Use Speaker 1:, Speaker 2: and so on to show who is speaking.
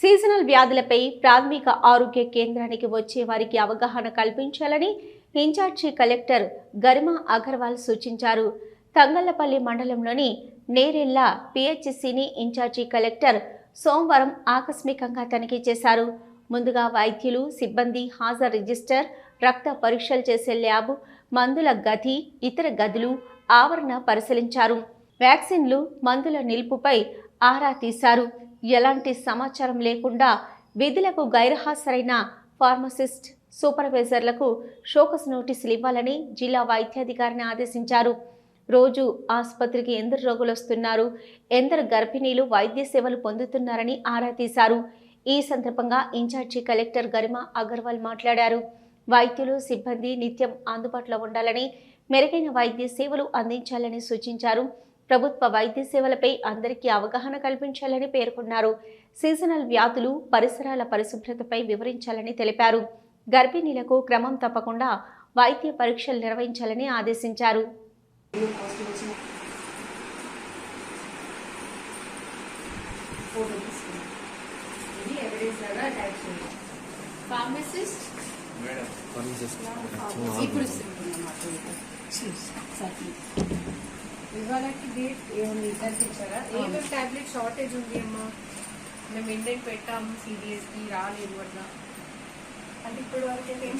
Speaker 1: Seasonal వ్యాధులపై ప్రాథమిక ఆరోగ్య కేంద్రానికి వచ్చే వారికి అవగాహన కల్పించాలని ఇన్ఛార్జి కలెక్టర్ గరిమా అగర్వాల్ సూచించారు. తంగళ్ళపల్లి మండలంలోని నేరెల్లా పిహెచ్సిని ఇన్ఛార్జి కలెక్టర్ సోమవారం ఆకస్మికంగా తనిఖీ చేశారు. ముందుగా వైద్యులు సిబ్బంది హాజరు రిజిస్టర్ రక్త పరీక్షలు చేసే ల్యాబ్ మందుల గది ఇతర గదులు ఆవరణ పరిశీలించారు. వ్యాక్సిన్లు మందుల నిలుపుపై ఆరా తీశారు. ఎలాంటి సమాచారం లేకుండా విధులకు గైర్హాజరైన ఫార్మసిస్ట్ సూపర్వైజర్లకు షోకస్ నోటీసులు ఇవ్వాలని జిల్లా వైద్యాధికారిని ఆదేశించారు. రోజు ఆసుపత్రికి ఎందరు రోగులు వస్తున్నారు ఎందరు గర్భిణీలు వైద్య సేవలు పొందుతున్నారని ఆరా తీశారు. ఈ సందర్భంగా ఇన్ఛార్జి కలెక్టర్ గరిమా అగర్వాల్ మాట్లాడారు. వైద్యులు సిబ్బంది నిత్యం అందుబాటులో ఉండాలని మెరుగైన వైద్య సేవలు అందించాలని సూచించారు. ప్రభుత్వ వైద్య సేవలపై అందరికీ అవగాహన కల్పించాలని పేర్కొన్నారు. సీజనల్ వ్యాధులు పరిసరాల పరిశుభ్రతపై వివరించాలని తెలిపారు. గర్భిణీలకు క్రమం తప్పకుండా వైద్య పరీక్షలు నిర్వహించాలని ఆదేశించారు.
Speaker 2: అటాచ్ చేయాలి ఫార్మసిస్ట్ ఇప్పుడు ఇవాళకి డేట్ ఇద్దరికి ఇచ్చారా ఏమేమి టాబ్లెట్ షార్టేజ్ ఉంది అమ్మా. మేము ఇండెంట్ పెట్టాము సిడిఎస్కి రాలేదు అట్లా.
Speaker 3: అంటే ఇప్పుడు వరకు అయితే ఏం